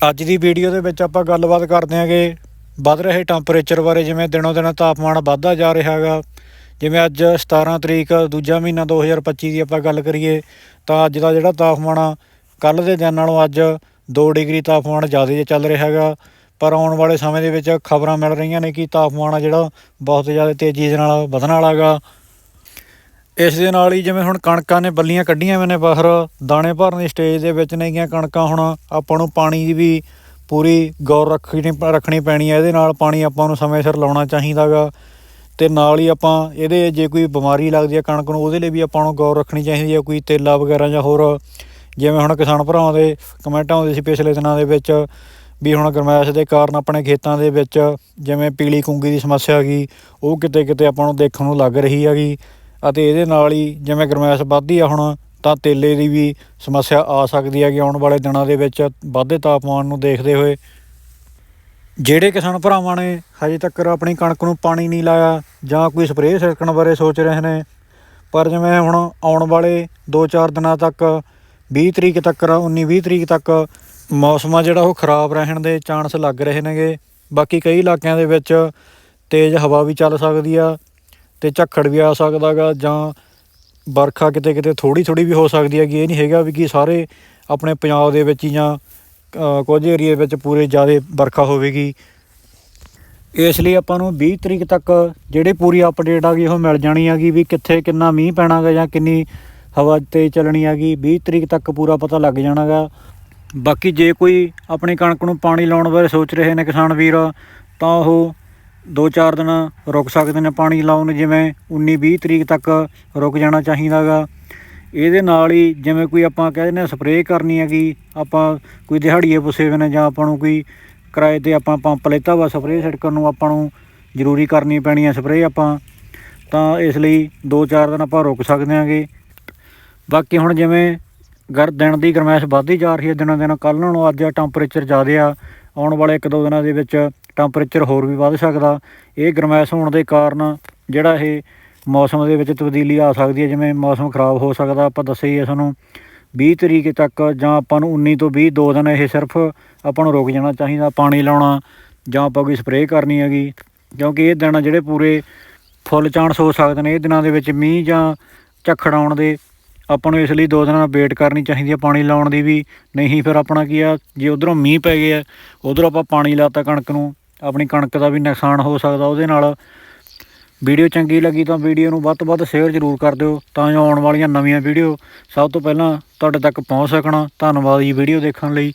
ਅੱਜ ਦੀ ਵੀਡੀਓ ਦੇ ਵਿੱਚ ਆਪਾਂ ਗੱਲਬਾਤ ਕਰਦੇ ਹਾਂਗੇ, ਵੱਧ ਰਹੇ ਟੈਂਪਰੇਚਰ ਬਾਰੇ, ਜਿਵੇਂ ਦਿਨੋਂ ਦਿਨ ਤਾਪਮਾਨ ਵੱਧਦਾ ਜਾ ਰਿਹਾ ਹੈਗਾ। ਜਿਵੇਂ ਅੱਜ 17 ਤਰੀਕ, ਦੂਜਾ ਮਹੀਨਾ 2025 ਦੀ ਆਪਾਂ ਗੱਲ ਕਰੀਏ, ਤਾਂ ਅੱਜ ਦਾ ਜਿਹੜਾ ਤਾਪਮਾਨ ਆ ਕੱਲ ਦੇ ਦਿਨ ਨਾਲੋਂ ਅੱਜ 2 ਡਿਗਰੀ ਤਾਪਮਾਨ ਜ਼ਿਆਦਾ ਚੱਲ ਰਿਹਾ ਹੈਗਾ। ਪਰ ਆਉਣ ਵਾਲੇ ਸਮੇਂ ਦੇ ਵਿੱਚ ਖਬਰਾਂ ਮਿਲ ਰਹੀਆਂ ਨੇ ਕਿ ਤਾਪਮਾਨ ਆ ਜਿਹੜਾ ਬਹੁਤ ਜ਼ਿਆਦਾ ਤੇਜ਼ੀ ਦੇ ਨਾਲ ਵਧਣ ਵਾਲਾ ਹੈਗਾ। ਇਸ ਦੇ ਨਾਲ ਹੀ ਜਿਵੇਂ ਹੁਣ ਕਣਕਾਂ ਨੇ ਬੱਲੀਆਂ ਕੱਢੀਆਂ ਹੋਈਆਂ ਨੇ ਬਾਹਰ, ਦਾਣੇ ਭਰਨ ਦੀ ਸਟੇਜ ਦੇ ਵਿੱਚ ਨੇਗੀਆਂ ਕਣਕਾਂ ਹੁਣ ਆਪਾਂ ਨੂੰ ਪਾਣੀ ਦੀ ਵੀ ਪੂਰੀ ਗੌਰ ਰੱਖਣੀ ਰੱਖਣੀ ਪੈਣੀ ਹੈ ਇਹਦੇ ਨਾਲ ਪਾਣੀ ਆਪਾਂ ਨੂੰ ਸਮੇਂ ਸਿਰ ਲਾਉਣਾ ਚਾਹੀਦਾਗਾ ਤੇ ਨਾਲ ਹੀ ਆਪਾਂ ਇਹਦੇ ਜੇ ਕੋਈ ਬਿਮਾਰੀ ਲੱਗਦੀ ਹੈ ਕਣਕ ਨੂੰ, ਉਹਦੇ ਲਈ ਵੀ ਆਪਾਂ ਨੂੰ ਗੌਰ ਰੱਖਣੀ ਚਾਹੀਦੀ ਹੈ ਕੋਈ ਤੇਲਾ ਵਗੈਰਾ ਜਾਂ ਹੋਰ। ਜਿਵੇਂ ਹੁਣ ਕਿਸਾਨ ਭਰਾਵਾਂ ਦੇ ਕਮੈਂਟ ਆਉਂਦੇ ਸੀ ਪਿਛਲੇ ਦਿਨਾਂ ਦੇ ਵਿੱਚ ਵੀ ਹੁਣ ਗਰਮੈਸ਼ ਦੇ ਕਾਰਨ ਆਪਣੇ ਖੇਤਾਂ ਦੇ ਵਿੱਚ ਜਿਵੇਂ ਪੀਲੀ ਕੁੰਗੀ ਦੀ ਸਮੱਸਿਆ ਹੈਗੀ ਉਹ ਕਿਤੇ ਕਿਤੇ ਆਪਾਂ ਨੂੰ ਦੇਖਣ ਨੂੰ ਲੱਗ ਰਹੀ ਹੈਗੀ ਅਤੇ ਇਹਦੇ ਨਾਲ ਹੀ ਜਿਵੇਂ ਗਰਮੈਸ਼ ਵੱਧਦੀ ਆ ਹੁਣ, ਤਾਂ ਤੇਲੇ ਦੀ ਵੀ ਸਮੱਸਿਆ ਆ ਸਕਦੀ ਹੈ ਕਿ ਆਉਣ ਵਾਲੇ ਦਿਨਾਂ ਦੇ ਵਿੱਚ ਵੱਧਦੇ ਤਾਪਮਾਨ ਨੂੰ ਦੇਖਦੇ ਹੋਏ। ਜਿਹੜੇ ਕਿਸਾਨ ਭਰਾਵਾਂ ਨੇ ਹਜੇ ਤੱਕ ਆਪਣੀ ਕਣਕ ਨੂੰ ਪਾਣੀ ਨਹੀਂ ਲਾਇਆ ਜਾਂ ਕੋਈ ਸਪਰੇਅ ਛਿੜਕਣ ਬਾਰੇ ਸੋਚ ਰਹੇ ਨੇ, ਪਰ ਜਿਵੇਂ ਹੁਣ ਆਉਣ ਵਾਲੇ 2-4 ਦਿਨਾਂ ਤੱਕ 20 ਤਰੀਕ ਤੱਕ 19-20 ਤਰੀਕ ਤੱਕ ਮੌਸਮ ਆ ਜਿਹੜਾ ਉਹ ਖਰਾਬ ਰਹਿਣ ਦੇ ਚਾਂਸ ਲੱਗ ਰਹੇ ਨੇਗੇ। ਬਾਕੀ ਕਈ ਇਲਾਕਿਆਂ ਦੇ ਵਿੱਚ ਤੇਜ਼ ਹਵਾ ਵੀ ਚੱਲ ਸਕਦੀ ਆ। ਤੇ ਝੱਖੜ ਵੀ ਆ ਸਕਦਾਗਾ ਜਾਂ ਵਰਖਾ ਕਿਤੇ ਕਿਤੇ ਥੋੜੀ ਥੋੜੀ ਵੀ ਹੋ ਸਕਦੀ ਹੈਗੀ। ਇਹ ਨਹੀਂ ਹੈਗਾ ਵੀ ਕਿ ਸਾਰੇ ਆਪਣੇ ਪੰਜਾਬ ਦੇ ਵਿੱਚ ਜਾਂ ਕੁਝ ਏਰੀਏ ਵਿੱਚ ਪੂਰੇ ਜ਼ਿਆਦਾ ਵਰਖਾ ਹੋਵੇਗੀ। ਇਸ ਲਈ ਆਪਾਂ ਨੂੰ 20 ਤਰੀਕ ਤੱਕ ਜਿਹੜੇ ਪੂਰੀ ਅਪਡੇਟ ਆ ਗਈ, ਉਹ ਮਿਲ ਜਾਣੀ ਹੈਗੀ ਵੀ ਕਿੱਥੇ ਕਿੰਨਾ ਮੀਂਹ ਪੈਣਾਗਾ ਜਾਂ ਕਿੰਨੀ ਹਵਾ ਤੇ ਚੱਲਣੀ ਹੈਗੀ। 20 ਤਰੀਕ ਤੱਕ ਪੂਰਾ ਪਤਾ ਲੱਗ ਜਾਣਾਗਾ। ਬਾਕੀ ਜੇ ਕੋਈ ਆਪਣੀ ਕਣਕ ਨੂੰ ਪਾਣੀ ਲਾਉਣ ਬਾਰੇ ਸੋਚ ਰਹੇ ਨੇ ਕਿਸਾਨ ਵੀਰ, ਤਾਂ ਉਹ 2-4 ਦਿਨ ਰੁਕ ਸਕਦੇ ਨੇ ਪਾਣੀ ਲਾਉਣ ਨੂੰ, ਜਿਵੇਂ 19-20 ਤਰੀਕ ਤੱਕ ਰੁਕ ਜਾਣਾ ਚਾਹੀਦਾਗਾ। ਇਹਦੇ ਨਾਲ ਹੀ ਜਿਵੇਂ ਕੋਈ ਆਪਾਂ ਕਹਿ ਦਿੰਦੇ ਆ ਸਪਰੇਅ ਕਰਨੀ ਹੈਗੀ ਆਪਾਂ ਕੋਈ ਦਿਹਾੜੀਏ ਪੁੱਸੇ ਹੋਏ ਨੇ ਜਾਂ ਆਪਾਂ ਨੂੰ ਕੋਈ ਕਿਰਾਏ ਤੇ ਆਪਾਂ ਪੰਪ ਲੈਤਾ ਵਾ ਸਪਰੇਅ ਛਿੜਕਣ ਨੂੰ ਆਪਾਂ ਨੂੰ ਜ਼ਰੂਰੀ ਕਰਨੀ ਪੈਣੀ ਹੈ ਸਪਰੇਅ ਆਪਾਂ। ਤਾਂ ਇਸ ਲਈ 2-4 ਦਿਨ ਆਪਾਂ ਰੁਕ ਸਕਦੇ ਹਾਂਗੇ। ਬਾਕੀ ਹੁਣ ਜਿਵੇਂ ਗਰ ਦਿਨ ਦੀ ਗਰਮੈਸ਼ ਵੱਧਦੀ ਜਾ ਰਹੀ ਹੈ ਦਿਨੋਂ ਦਿਨ ਕੱਲ੍ਹ ਨਾਲੋਂ ਅੱਜ ਟੈਂਪਰੇਚਰ ਜ਼ਿਆਦਾ ਆ ਆਉਣ ਵਾਲੇ ਇੱਕ ਦੋ ਦਿਨਾਂ ਦੇ ਵਿੱਚ ਟੈਂਪਰੇਚਰ ਹੋਰ ਵੀ ਵੱਧ ਸਕਦਾ। ਇਹ ਗਰਮੈਸ਼ ਹੋਣ ਦੇ ਕਾਰਨ ਜਿਹੜਾ ਇਹ ਮੌਸਮ ਦੇ ਵਿੱਚ ਤਬਦੀਲੀ ਆ ਸਕਦੀ ਹੈ, ਜਿਵੇਂ ਮੌਸਮ ਖਰਾਬ ਹੋ ਸਕਦਾ। ਆਪਾਂ ਦੱਸਿਆ ਹੀ ਹੈ ਤੁਹਾਨੂੰ 20 ਤਰੀਕ ਤੱਕ ਜਾਂ ਆਪਾਂ ਨੂੰ 19 ਤੋਂ 20 ਦੋ ਦਿਨ ਇਹ ਸਿਰਫ ਆਪਾਂ ਨੂੰ ਰੁਕ ਜਾਣਾ ਚਾਹੀਦਾ, ਪਾਣੀ ਲਾਉਣਾ ਜਾਂ ਆਪਾਂ ਕੋਈ ਸਪਰੇਅ ਕਰਨੀ ਹੈਗੀ। ਕਿਉਂਕਿ ਇਹ ਦਿਨ ਜਿਹੜੇ ਪੂਰੇ ਫੁੱਲ ਚਾਂਸ ਹੋ ਸਕਦੇ ਨੇ, ਇਹ ਦਿਨਾਂ ਦੇ ਵਿੱਚ ਮੀਂਹ ਜਾਂ ਝੱਖੜ ਆਉਣ ਦੇ, ਆਪਾਂ ਨੂੰ ਇਸ ਲਈ ਦੋ ਦਿਨਾਂ ਵੇਟ ਕਰਨੀ ਚਾਹੀਦੀ ਹੈ ਪਾਣੀ ਲਾਉਣ ਦੀ ਵੀ। ਨਹੀਂ, ਫਿਰ ਆਪਣਾ ਕੀ ਆ, ਜੇ ਉਧਰੋਂ ਮੀਂਹ ਪੈ ਗਿਆ, ਉਧਰੋਂ ਆਪਾਂ ਪਾਣੀ ਲਾਤਾ ਕਣਕ ਨੂੰ ਆਪਣੀ ਕਣਕ ਦਾ ਵੀ ਨੁਕਸਾਨ ਹੋ ਸਕਦਾ ਉਹਦੇ ਨਾਲ। ਵੀਡੀਓ ਚੰਗੀ ਲੱਗੀ ਤਾਂ ਵੀਡੀਓ ਨੂੰ ਵੱਧ ਤੋਂ ਵੱਧ ਸ਼ੇਅਰ ਜ਼ਰੂਰ ਕਰ ਦਿਓ। ਤਾਂ ਜੋ ਆਉਣ ਵਾਲੀਆਂ ਨਵੀਆਂ ਵੀਡੀਓ ਸਭ ਤੋਂ ਪਹਿਲਾਂ ਤੁਹਾਡੇ ਤੱਕ ਪਹੁੰਚ ਸਕਣ। ਧੰਨਵਾਦ ਜੀ ਵੀਡੀਓ ਦੇਖਣ ਲਈ।